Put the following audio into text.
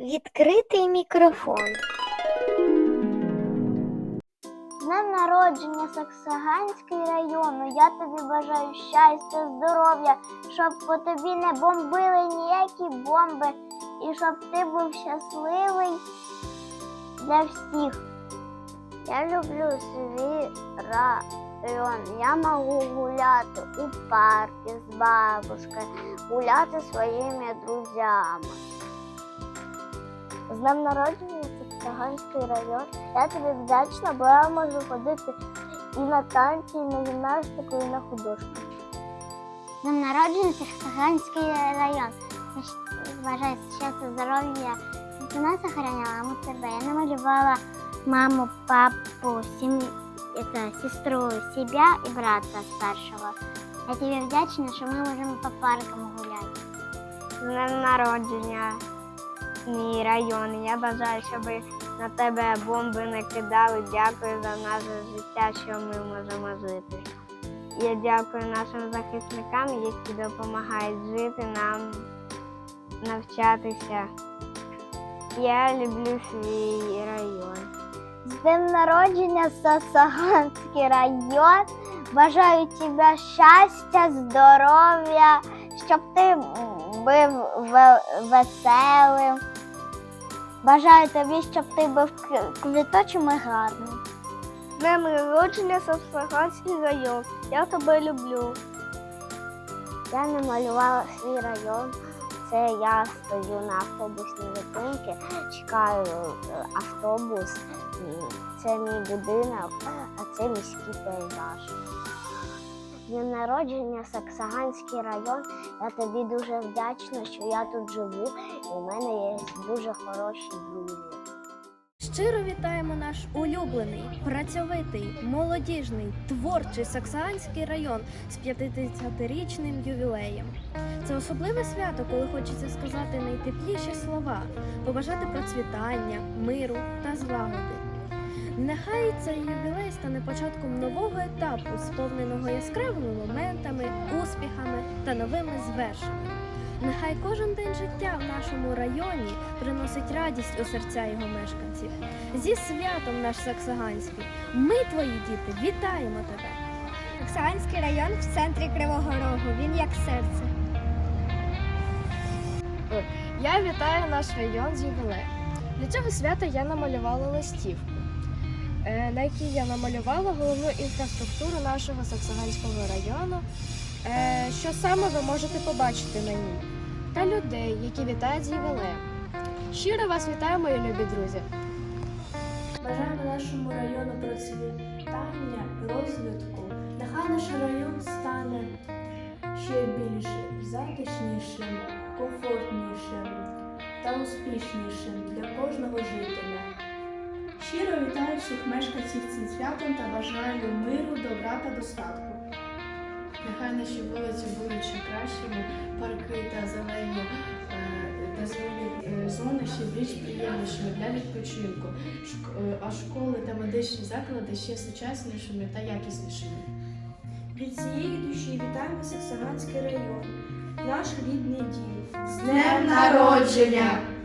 Відкритий мікрофон. З днем народження Саксаганський району. Я тобі бажаю щастя, здоров'я, щоб по тобі не бомбили ніякі бомби, і щоб ти був щасливий для всіх. Я люблю свій район. Я можу гуляти у парку з бабушкою, гуляти своїми друзями. З днем народження Саксаганський район. Я тобі вдячна, бо я можу ходити і на танці, і на гімнастику, і на художку. З днем народження Саксаганський район. Бажаю щастя, здоров'я. Ти нас охороняла, а ми тебе. Я намалювала маму, папу, сім... это, сестру, себя і брата старшого. Я тобі вдячна, що ми можемо по паркам гуляти. З днем народження, мій район. Я бажаю, щоб на тебе бомби не кидали. Дякую за наше життя, що ми можемо жити. Я дякую нашим захисникам, які допомагають жити нам, навчатися. Я люблю свій район. З днем народження Сасаганський район. Бажаю тебе щастя, здоров'я, щоб ти був веселим. Бажаю тобі, щоб ти був квіточим і гарним. Днем народження Сасаганський район. Я тебе люблю. Я намалювала свій район. Це я стою на автобусній зупинці, чекаю е, автобус. Це мій будинок, а це міський пейзаж. Днем народження Саксаганський район. Я тобі дуже вдячна, що я тут живу, і у мене є дуже хороші друзі. Щиро вітаємо наш улюблений, працьовитий, молодіжний, творчий Саксаганський район з 50-річним ювілеєм. Це особливе свято, коли хочеться сказати найтепліші слова, побажати процвітання, миру та злагоди. Нехай цей ювілей стане початком нового етапу, сповненого яскравими моментами, успіхами та новими звершеннями. Нехай кожен день життя в нашому районі приносить радість у серця його мешканців. Зі святом наш Саксаганський. Ми, твої діти, вітаємо тебе! Саксаганський район в центрі Кривого Рогу. Він як серце. Я вітаю наш район з ювілеєм. Для цього свята я намалювала листівку, е, на якій я намалювала головну інфраструктуру нашого Саксаганського району, е, що саме ви можете побачити на ній, та людей, які вітають з ювілеєм. Щиро вас вітаю, мої любі друзі! Бажаємо нашому району процвітання і розвитку. Нехай наш район стане ще більш затишнішим, комфортнішим та успішнішим для кожного жителя. Щиро вітаю всіх мешканців цим святом та бажаю миру, добра та достатку. Нехай наші вулиці будуть ще кращими, парки та зелені е, та зелені е, зони ще більш приємнішими для відпочинку, е, а школи та медичні заклади ще сучаснішими та якіснішими. Від цієї душі вітаємо Саксаганський район, наш рідний дім. З днем народження!